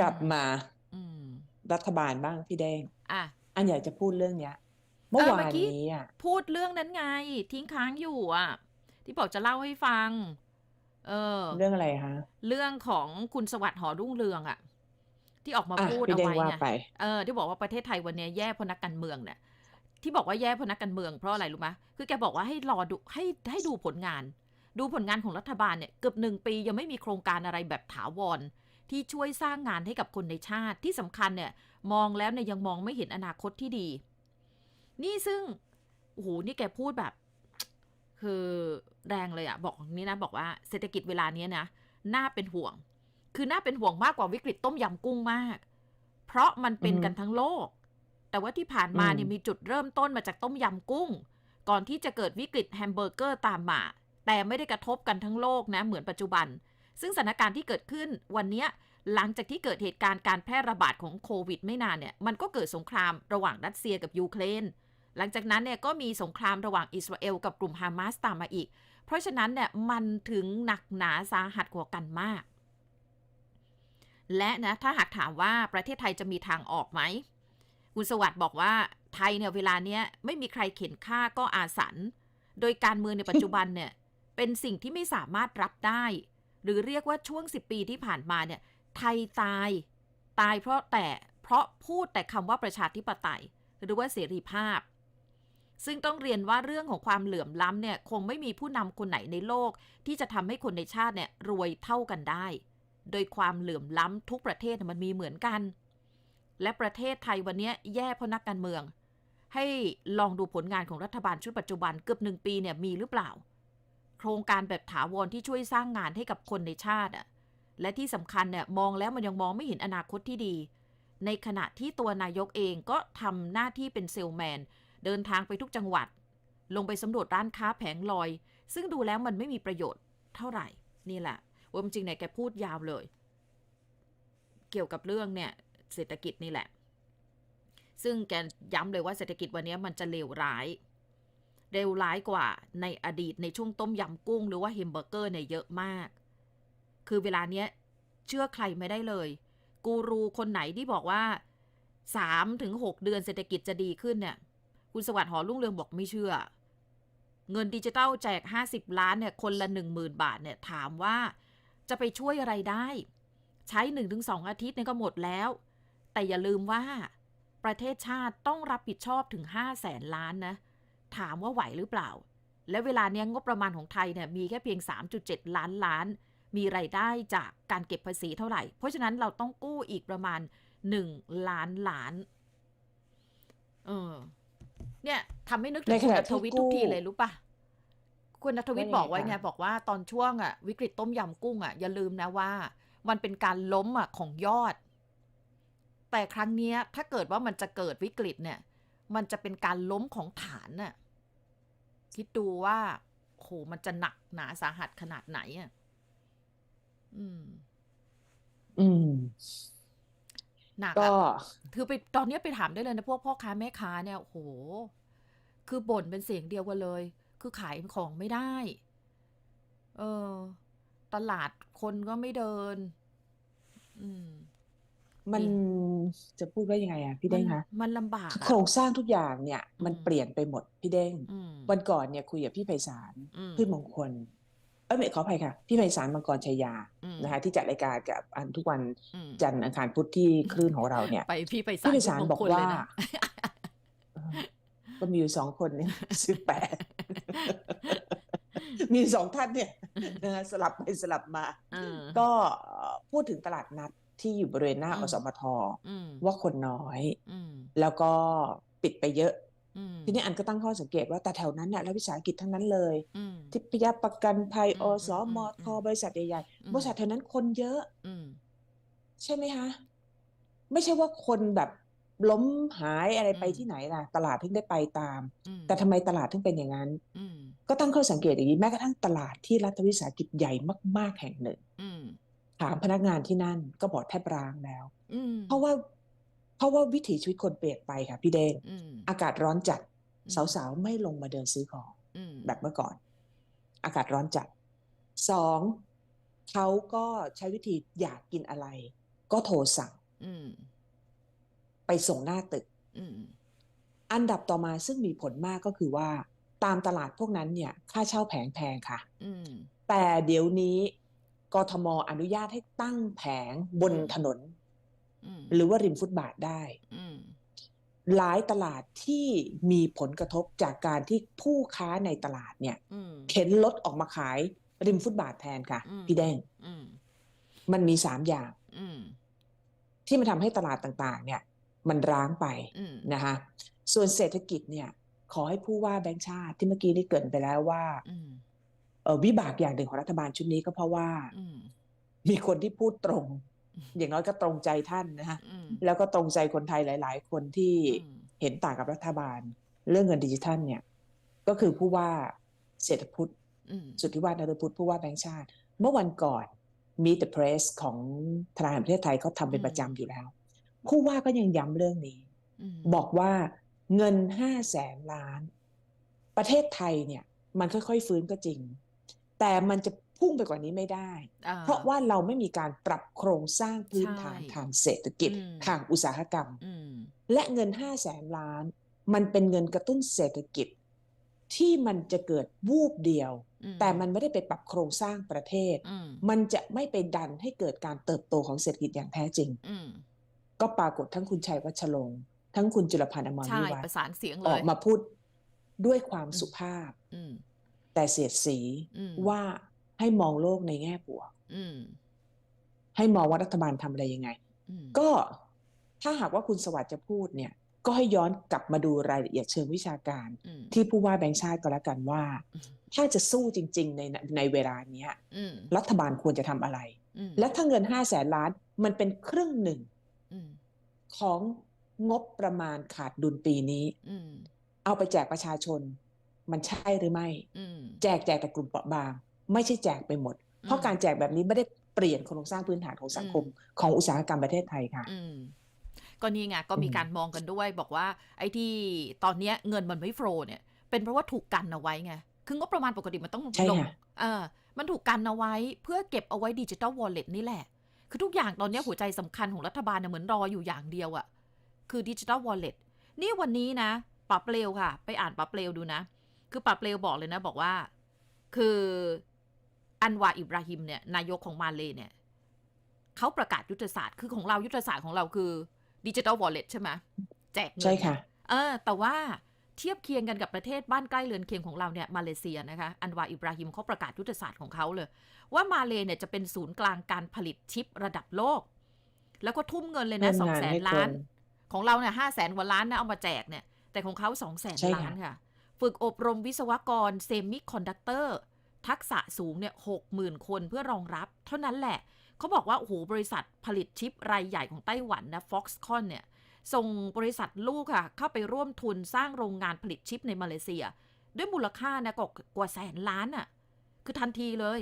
กลับมาอืมรัฐบาลบ้างพี่แดงอะอันอยากจะพูดเรื่องเนี้ย เมื่อเออวาเมื่นอกี้นี้อะพูดเรื่องนั้นไง ทิ้งค้างอยู่อะ ที่บอกจะเล่าให้ฟัง เออ เรื่องอะไรคะเรื่องของคุณสวัสดิ์หอรุ่งเรืองอะ ที่ออกมาอะพูดพี่เอาแดงไว้ว่าไงไปเออที่บอกว่าประเทศไทยวันนี้แย่เพราะนักการเมืองเนี่ยที่บอกว่าแย่เพราะนักการเมืองเพราะอะไรรู้ไหมคือแกบอกว่าให้รอดูให้ให้ดูผลงาน ดูผลงานของรัฐบาลเนี่ยเกือบหนึ่งปียังไม่มีโครงการอะไรแบบถาวร ที่ช่วยสร้างงานให้กับคนในชาติที่สำคัญเนี่ยมองแล้วเนี่ยยังมองไม่เห็นอนาคตที่ดี นี่ซึ่งโอ้โหนี่แกพูดแบบ คือแรงเลยอะบอกอย่างนี้นะบอกว่าเศรษฐกิจเวลาเนี้ยนะน่าเป็นห่วง คือน่าเป็นห่วงมากกว่าวิกฤตต้มยำกุ้งมาก เพราะมันเป็นอือฮึกันทั้งโลก แต่ว่าที่ผ่านมาอืมเนี่ยมีจุดเริ่มต้นมาจากต้มยำกุ้ง ก่อนที่จะเกิดวิกฤตแฮมเบอร์เกอร์ตามมาแต่ไม่ได้กระทบกันทั้งโลกนะ เหมือนปัจจุบัน ซึ่งสถานการณ์ที่เกิดขึ้นวันนี้หลังจากที่เกิดเหตุการณ์การแพร่ระบาดของโควิดไม่นานเนี่ยมันก็เกิดสงครามระหว่างรัสเซียกับยูเครนหลังจากนั้นเนี่ยก็มีสงครามระหว่างอิสราเอลกับกลุ่มฮามาสตามมาอีก เพราะฉะนั้นเนี่ยมันถึงหนักหนาสาหัสกว่ากันมาก และนะถ้าหากถามว่าประเทศไทยจะมีทางออกไหมคุณสวัสดิ์บอกว่าไทยเนี่ยเวลาเนี้ยไม่มีใครเข็นฆ่าก็อาสัน โดยการเมืองในปัจจุบันเนี่ยเป็นสิ่งที่ไม่สามารถรับได้ หรือเรียกว่าช่วง 10 ปีที่ผ่านมาเนี่ยไทยตายตายเพราะแต่เพราะพูดแต่คำว่าประชาธิปไตย หรือว่าเสรีภาพ ซึ่งต้องเรียนว่าเรื่องของความเหลื่อมล้ำเนี่ยคงไม่มีผู้นำคนไหนในโลก ที่จะทำให้คนในชาติเนี่ยรวยเท่ากันได้ โดยความเหลื่อมล้ำทุกประเทศมันมีเหมือนกัน และประเทศไทยวันนี้แย่เพราะนักการเมือง ให้ลองดูผลงานของรัฐบาลชุดปัจจุบันเกือบหนึ่งปีเนี่ยมีหรือเปล่า โครงการแบบถาวรที่ช่วยสร้างงานให้กับคนในชาติอะและที่สำคัญเนี่ยมองแล้วมันยังมองไม่เห็นอนาคตที่ดี ในขณะที่ตัวนายกเองก็ทำหน้าที่เป็นเซลแมน เดินทางไปทุกจังหวัด ลงไปสำรวจร้านค้าแผงลอย ซึ่งดูแล้วมันไม่มีประโยชน์เท่าไหร่ นี่แหละว่าจริงเนี่ยแกพูดยาวเลย เกี่ยวกับเรื่องเนี่ยเศรษฐกิจนี่แหละ ซึ่งแกย้ำเลยว่าเศรษฐกิจวันนี้มันจะเลวร้าย เร็วร้ายกว่าในอดีตในช่วงต้มยำกุ้งหรือว่าแฮมเบอร์เกอร์เนี่ยเยอะมาก คือเวลาเนี้ยเชื่อใครไม่ได้เลย กูรูคนไหนที่บอกว่าสามถึงหกเดือนเศรษฐกิจจะดีขึ้นเนี่ย คุณสวัสดิ์หอรุ่งเรืองบอกไม่เชื่อ เงินดิจิตอลแจก 50 ล้านเนี่ยคนละ 10,000 บาทเนี่ยถามว่าจะไปช่วยอะไรได้ ใช้ 1-2 อาทิตย์เนี่ยก็หมดแล้ว แต่อย่าลืมว่าประเทศชาติต้องรับผิดชอบถึง5แสนล้านนะ ถามว่าไหวหรือเปล่า และเวลาเนี้ยงบประมาณของไทยเนี่ยมีแค่เพียง 3.7 ล้านล้าน มีไรายได้จากการเก็บภาษีเท่าไหร่ เพราะฉะนั้นเราต้องกู้อีกประมาณ 1 ล้านล้าน เออ เนี่ยทำให้นึกถึในงขคุณณะนัทที่วิทย์กู้ทุกทีเลยรู้ปะคุณนัทวิทย์ว่ายังไงบอกไว้ไงคะบอกว่าตอนช่วงอะวิกฤตต้มยำกุ้งอะอย่าลืมนะว่า มันเป็นการล้มอะของยอด แต่ครั้งเนี้ยถ้าเกิดว่ามันจะเกิดวิกฤตเนี่ย มันจะเป็นการล้มของฐานน่ะ คิดดูว่าโหมันจะหนักหนาสาหัสขนาดไหนอะ อืม อืมหนักก็อะคือไปตอนนี้ไปถามได้เลยนะพวกพ่อค้าแม่ค้าเนี่ยโอ้โห คือบ่นเป็นเสียงเดียวกันเลย คือขายของไม่ได้ เออ ตลาดคนก็ไม่เดิน อืม มันนี่จะพูดว่ายังไงอะพี่มัเด้นงคะมันลำบากคืออะโครงสร้างทุกอย่างเนี่ย มันอืมเปลี่ยนไปหมดพี่เด้งอืมวันก่อนเนี่ยคุยกับพี่ไพศาลอืมพืชมงคลเอ้ยไม่ขออภัยค่ะ พี่ไพศาลมังกรชัยยาอืมนะคะที่จัดรายการกับอันทุกวันอืมจันทร์อังคารพุธที่คลื่นของเราเนี่ย ไปพี่ไปพี่ไพศาลมงบอกคลว่าเลยนะเออก็มีอยู่สองคนเนี่ยสิบแปดมีสองท่านเนี่ยนะคะสลับไปสลับมาเออก็พูดถึงตลาดนัด ที่อยู่บริเวณหน้าอืมอสมทอืมว่าคนน้อยอืมแล้วก็ปิดไปเยอะอืมทีนี้อันก็ตั้งข้อสังเกตว่าแต่แถวนั้นเนี่ยรัฐวิสาหกิจทั้งนั้นเลยอืมทิพยประกันภัยอือมสมอืมทอืมบริษัทใหญ่อืมๆบริษัทแถวนั้นคนเยอะอืมใช่ไหมคะไม่ใช่ว่าคนแบบล้มหายอะไรไปอืมที่ไหนล่ะ ตลาดถึงได้ไปตามอืมแต่ทำไมตลาดถึงเป็นอย่างนั้นอืมก็ตั้งข้อสังเกตอย่างนี้แม้กระทั่งตลาดที่รัฐวิสาหกิจใหญ่มาก ๆ แห่งหนึ่งอืม ถามพนักงานที่นั่นก็บอกแทบร้างแล้วอืมเพราะว่า เพราะว่าวิถีชีวิตคนเปลี่ยนไปค่ะ พี่เด้งอืมอากาศร้อนจัดอืมสาวๆ ไม่ลงมาเดินซื้อของอืมแบบเมื่อก่อน อากาศร้อนจัดสองเขาก็ใช้วิธีอยากกินอะไร ก็โทรสั่งอืมไปส่งหน้าตึกอืมอันดับต่อมาซึ่งมีผลมากก็คือว่า ตามตลาดพวกนั้นเนี่ย ค่าเช่าแผงแพงค่ะอืมแต่เดี๋ยวนี้ กทมอนุญาตให้ตั้งแผงบนอืมถนนอืมหรือว่าริมฟุตบาทได้อืมหลายตลาดที่มีผลกระทบจากการที่ผู้ค้าในตลาดเนี่ยอืมเข็นรถออกมาขายริมฟุตบาทแทนค่ะอืมพี่แดงอืมมันมีสามอย่างอืมที่มันทำให้ตลาดต่างๆ เนี่ย มันร้างไปอืมนะคะส่วนเศรษฐกิจเนี่ย ขอให้ผู้ว่าแบงค์ชาติที่เมื่อกี้ได้เกรินไปแล้วว่าอืมเออ วิบากอย่างหนึ่งของรัฐบาลชุดนี้ก็เพราะว่าอืมมีคนที่พูดตรง อย่างน้อยก็ตรงใจท่านนะคะอืมแล้วก็ตรงใจคนไทยหลาย ๆ คนที่อืมเห็นต่างกับรัฐบาล เรื่องเงินดิจิทัล เนี่ย ก็คือผู้ว่าเศรษฐพุทธอืมสุทธิวัฒน์นฤพุทธผู้ว่าแบงค์ชาติ เมื่อวันก่อนมี The Press ของธนาคารแห่งประเทศไทยเขาทำเป็นประจำอยู่แล้ว ผู้ว่าก็ยังย้ำเรื่องนี้อืมบอกว่าเงินห้าแสนล้าน ประเทศไทยเนี่ย มันค่อยๆฟื้นก็จริง แต่มันจะพุ่งไปกว่านี้ไม่ได้อ่เพราะว่าเราไม่มีการปรับโครงสร้างพื้นฐานใช่ทางเศรษฐกิจอืมทางอุตสาหกรรมอืมและเงินห้าแสนล้าน มันเป็นเงินกระตุ้นเศรษฐกิจ ที่มันจะเกิดวูบเดียวอืมแต่มันไม่ได้ไปปรับโครงสร้างประเทศอืมมันจะไม่ไปดันให้เกิดการเติบโตของเศรษฐกิจอย่างแท้จริงอืมก็ปรากฏทั้งคุณชัยวัชรงค์ทั้งคุณจุลพันธ์อมรใช่วิวัฒประน์สานเสียงอเลอกยมาพูดด้วยความสุภาพอืม แต่เสียดสีอืมว่าให้มองโลกในแง่บวกอืมให้มองว่ารัฐบาลทำอะไรยังไงอืมก็ถ้าหากว่าคุณสวัสดิ์จะพูดเนี่ย ก็ให้ย้อนกลับมาดูรายละเอียดเชิงวิชาการอืมที่ผู้ว่าแบงค์ชาติก็แล้วกันว่าอืมถ้าจะสู้จริง ๆ ในในเวลาเนี้ยอืมรัฐบาลควรจะทำอะไรอืมและถ้าเงินห้าแสนล้านมันเป็นครึ่งหนึ่งอืมของงบประมาณขาดดุลปีนี้อืมเอาไปแจกประชาชน มันใช่หรือไม่อืมแจกแจกแต่กลุ่มเปราะบาง ไม่ใช่แจกไปหมด เพราะอืมการแจกแบบนี้ไม่ได้เปลี่ยนโครงสร้างพื้นฐานของสังคมของอุตสาหกรรมประเทศไทยค่ะอืมก็นี่ไงก็มีอืมการมองกันด้วย บอกว่า ไอ้ที่ตอนเนี้ยเงินมันไม่โฟลว์เนี่ย เป็นเพราะว่าถูกกันเอาไว้ไงคืองบประมาณปกติมันต้องใช่ลงค่ะเออมันถูกกันเอาไว้เพื่อเก็บเอาไว้ดิจิตอลวอลเล็ตนี่แหละ คือทุกอย่างตอนเนี้ยหัวใจสำคัญของรัฐบาลเนี่ยเหมือนรออยู่อย่างเดียวอะคือดิจิตอลวอลเล็ตนี่วันนี้นะปรับเปลวค่ะ ไปอ่านปรับเปลวดูนะ คือปรับเปลวบอกเลยนะ บอกว่า คืออันวาอิบราฮิมเนี่ยนายกของมาเลเนี่ยเขาประกาศยุทธศาสตร์คือของเรายุทธศาสตร์ของเราคือดิจิ t a ลวอลเล็ตใช่ไหมแจกเงินใช่ค่ะ เออ แต่ว่าเทียบเคียงกันกับประเทศบ้านใกล้เรือนเคียงของเราเนี่ยมาเลเซียนะคะ อันวาอิบราฮิมเขาประกาศยุทธศาสตร์ของเขาเลย ว่ามาเลเนี่ยจะเป็นศูนย์กลางการผลิตชิประดับโลก แล้วก็ทุ่มเงินเลยนะสองเงินแสงานนให้ล้านคนของเราเนี่ยห้าแสนกว่าล้านนะเอามาแจกเนี่ย แต่ของเขาสองแสนใช่ค่ะล้านค่ะ ฝึกอบรมวิศวกรเซมิคอนดักเตอร์ทักษะสูงเนี่ยหกหมื่นคนเพื่อรองรับ เท่านั้นแหละ เขาบอกว่าโอ้โหบริษัทผลิตชิปรายใหญ่ของไต้หวันนะ Foxconn เนี่ย ส่งบริษัทลูกค่ะ เข้าไปร่วมทุนสร้างโรงงานผลิตชิปในมาเลเซีย ด้วยมูลค่านะกกว่าแสนล้านอะ่ะ คือทันทีเลย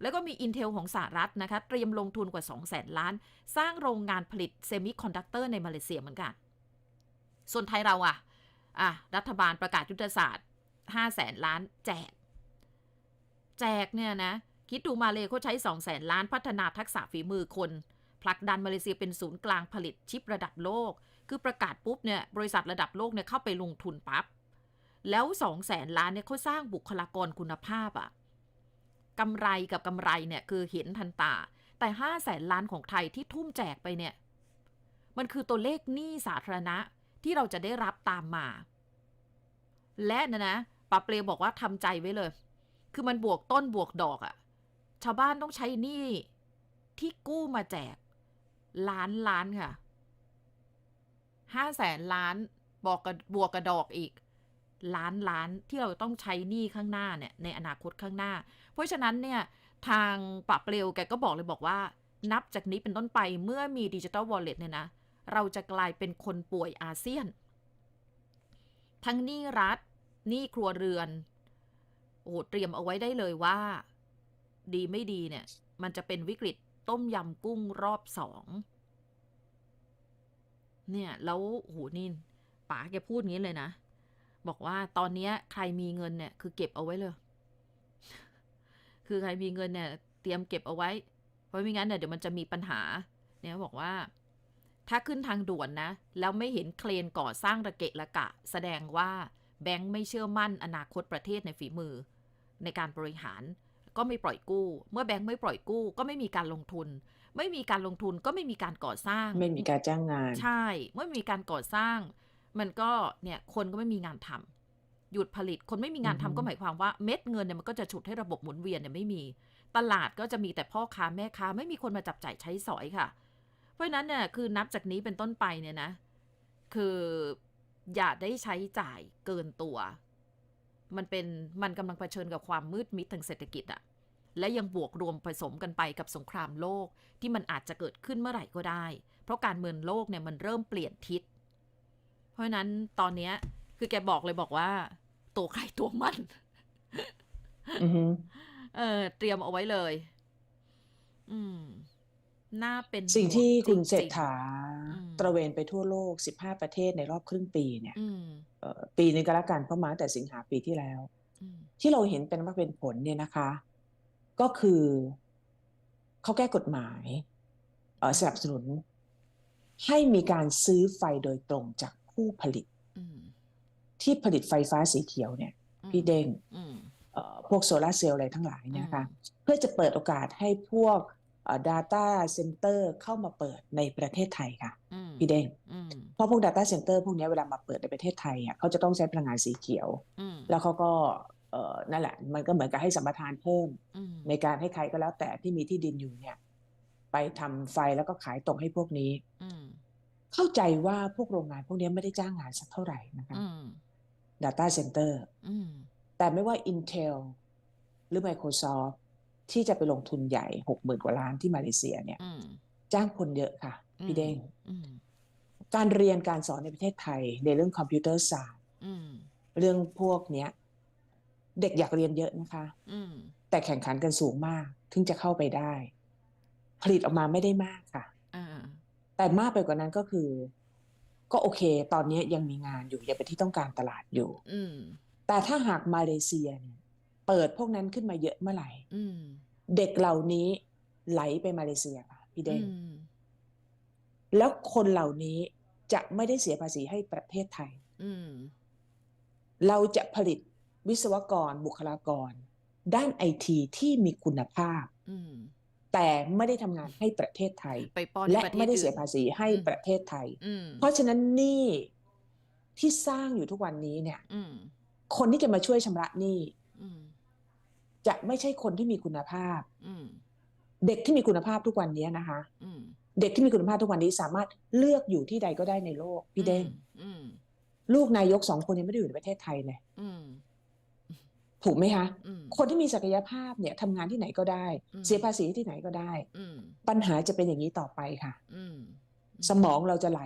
แล้วก็มี Intel ของสหรัฐนะคะ เตรียมลงทุนกว่า 2 0 0แสนล้าน สร้างโรงงานผลิตเซมิคอนดักเตอร์ในมาเลเซียเหมือนกัน ส่วนไทยเราอะ อะรัฐบาลประกาศยุทธศาสตร์5แสนล้านแจก แจกเนี่ยนะ คิดดูมาเลยเขาใช้2 0 0แสนล้านพัฒนาทักษะฝีมือคน ผลักดันมาเลเซียเป็นศูนย์กลางผลิตชิประดับโลก คือประกาศปุ๊บเนี่ยบริษัทระดับโลกเนี่ยเข้าไปลงทุนปั๊บแล้ว2 0 0แสนล้านเนี่ยเขาสร้างบุคลากรคุณภาพอะกำไรกับกำไรเนี่ยคือเห็นทันตา แต่5 0 0แสนล้านของไทยที่ทุ่มแจกไปเนี่ย มันคือตัวเลขหนี้สาธารณะ ที่เราจะได้รับตามมา และนะนะปาเปลบอกว่าทำใจไว้เลย คือมันบวกต้นบวกดอกอะชาวบ้านต้องใช้หนี้ที่กู้มาแจก ล้านล้านค่ะห้าแสนล้านบอกกับบวกกระดอกอีก ล้านล้านที่เราต้องใช้หนี้ข้างหน้าเนี่ยในอนาคตข้างหน้า เพราะฉะนั้นเนี่ยทางปรับเปลวแกก็บอกเลยบอกว่า นับจากนี้เป็นต้นไปเมื่อมีดิจิ t a ลวอลเล็ตเนี่ยนะ เราจะกลายเป็นคนป่วยอาเซียน ทั้งหนี้รัฐหนี้ครัวเรือนโอ้โหเตรียมเอาไว้ได้เลยว่า ดีไม่ดีเนี่ย มันจะเป็นวิกฤตต้มยำกุ้งรอบสองเนี่ยแล้วโอ้โหนี่ป๋าแกพูดงี้เลยนะ บอกว่าตอนนี้ใครมีเงินเนี่ย คือเก็บเอาไว้เลย คือใครมีเงินเนี่ย เตรียมเก็บเอาไว้ เพราะไม่งั้นเนี่ยเดี๋ยวมันจะมีปัญหา เนี่ยบอกว่า ถ้าขึ้นทางด่วนนะ แล้วไม่เห็นเครนก่อสร้างระเกะระกะ แสดงว่าแบงค์ไม่เชื่อมั่นอนาคตประเทศในฝีมือ ในการบริหารก็ไม่ปล่อยกู้ เมื่อแบงค์ไม่ปล่อยกู้ ก็ไม่มีการลงทุน ไม่มีการลงทุนก็ไม่มีการก่อสร้าง ไม่มีการจ้างงาน ใช่เมื่อมีการก่อสร้าง มันก็เนี่ยคนก็ไม่มีงานทำหยุดผลิตคนไม่มีงานทำอือฮึก็หมายความว่าเม็ดเงินเนี่ยมันก็จะฉุดให้ระบบหมุนเวียนเนี่ยไม่มี ตลาดก็จะมีแต่พ่อค้าแม่ค้าไม่มีคนมาจับจ่ายใช้สอยค่ะเพ ราะฉะนั้นเนี่ยคือนับจากนี้เป็นต้นไปเนี่ยนะ คืออย่าได้ใช้จ่ายเกินตัว มันเป็นมันกำลังเผชิญกับความมืดมิดทางเศรษฐกิจอะและยังบวกรวมผสมกันไปกับสงครามโลกที่มันอาจจะเกิดขึ้นเมื่อไหร่ก็ได้ เพราะการเมืองโลกเนี่ยมันเริ่มเปลี่ยนทิศ เพราะฉะนั้นตอนเนี้ย คือแกบอกเลยบอกว่า ตัวใครตัวมันอือฮึเออเตรียมเอาไว้เลย อืม น่าเป็นสิ่งที่ห่วคุณจริงๆเศรษฐาอืมตระเวนไปทั่วโลก 15 ประเทศในรอบครึ่งปีเนี่ยอืมเอ่อปีนึงก็แล้วกันเพราะมาตั้งแต่สิงหาปีที่แล้วอืมที่เราเห็นเป็นว่าเป็นผลเนี่ยนะคะ ก็คือเขาแก้กฎหมายเอ่อสนับสนุน ให้มีการซื้อไฟโดยตรงจากผู้ผลิตอืมที่ผลิตไฟฟ้าสีเขียวเนี่ยอืมพี่เด้งอืมเอ่อพวกโซลาร์เซลล์อะไรทั้งหลายเนี่ยนะคะอืมเพื่อจะเปิดโอกาสให้พวกเอ่อ data center เข้ามาเปิดในประเทศไทยค่ะอืมพี่เด้งอืมเพราะพวก data center พวกเนี้ยเวลามาเปิดในประเทศไทยอะเขาจะต้องใช้พลังงานสีเขียวอืมแล้วเขาก็เอ่อนั่นแหละ มันก็เหมือนกับให้สัมปทานเพิ่มอืมในการให้ใครก็แล้วแต่ที่มีที่ดินอยู่เนี่ย ไปทำไฟแล้วก็ขายตรงให้พวกนี้อืมเข้าใจว่าพวกโรงงานพวกเนี้ยไม่ได้จ้างงานสักเท่าไหร่นะคะอืม data center อืมแต่ไม่ว่า Intel หรือ Microsoft ที่จะไปลงทุนใหญ่หกหมื่นกว่าล้านที่มาเลเซียเนี่ยอืมจ้างคนเยอะค่ะ พี่เด้งอืมการเรียนการสอนในประเทศไทย ในเรื่องคอมพิวเตอร์ศาสตร์อืมเรื่องพวกเนี้ย เด็กอยากเรียนเยอะนะคะอืมแต่แข่งขันกันสูงมากถึงจะเข้าไปได้ ผลิตออกมาไม่ได้มากค่ะอ่าแต่มากไปกว่านั้นก็คือ ก็โอเค ตอนนี้ยังมีงานอยู่ยังเป็นที่ต้องการตลาดอยู่อืมแต่ถ้าหากมาเลเซียเนี่ย เปิดพวกนั้นขึ้นมาเยอะเมื่อไหร่อืมเด็กเหล่านี้ไหลไปมาเลเซียค่ะพี่เด้งอืมแล้วคนเหล่านี้จะไม่ได้เสียภาษีให้ประเทศไทยอืมเราจะผลิตวิศวกรบุคลากร ด้านไอทีที่มีคุณภาพอืมแต่ไม่ได้ทำงานให้ประเทศไทยไปป้อนและประเทศไม่ได้เสียอื่นภาษีให้อืมประเทศไทยอืมเพราะฉะนั้นหนี้ที่สร้างอยู่ทุกวันนี้เนี่ยอืมคนที่จะมาช่วยชำระหนี้อืม จะไม่ใช่คนที่มีคุณภาพอืมเด็กที่มีคุณภาพทุกวันนี้นะคะอืมเด็กที่มีคุณภาพทุกวันนี้สามารถเลือกอยู่ที่ใดก็ได้ในโลกพี่เด้งอืมลูกนายกสองคนยังไม่ได้อยู่ในประเทศไทยเลยอืมถูกไหมคะอืมคนที่มีศักยภาพเนี่ยทำงานที่ไหนก็ได้อืมเสียภาษีที่ไหนก็ได้อืมปัญหาจะเป็นอย่างนี้ต่อไปค่ะอืมสมองเราจะไหล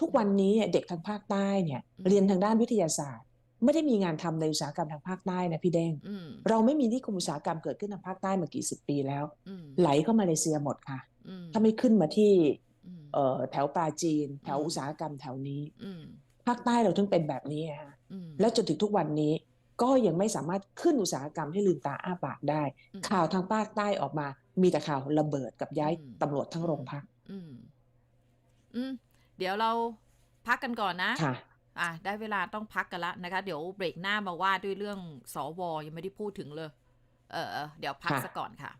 ทุกวันนี้เนี่ยเด็กทางภาคใต้เนี่ยอืมเรียนทางด้านวิทยาศาสตร์ ไม่ได้มีงานทำในอุตสาหกรรมทางภาคใต้นะพี่เด้งอืมเราไม่มีนิคมอุตสาหกรรมเกิดขึ้นทางภาคใต้มากี่สิบปีแล้วอืมไหลเข้ามาเลเซียหมดค่ะอืมถ้าไม่ขึ้นมาที่อืมเอ่อแถวปราจีน แถวอืมอุตสาหกรรมแถวนี้อืมภาคใต้เราถึงเป็นแบบนี้ฮะอืมแล้วจนถึงทุกวันนี้ก็ยังไม่สามารถขึ้นอุตสาหกรรมให้ลืมตาอ้าปากได้อืมข่าวทางภาคใต้ออกมามีแต่ข่าวระเบิดกับย้ายอืมตำรวจทั้งโรงพักอืมอืมเดี๋ยวเราพักกันก่อนนะค่ะ อะได้เวลาต้องพักกันละนะคะ เดี๋ยวเบรกหน้ามาว่าด้วยเรื่องสวยังไม่ได้พูดถึงเลย เออเออเดี๋ยวพักค่ะซะก่อนค่ะ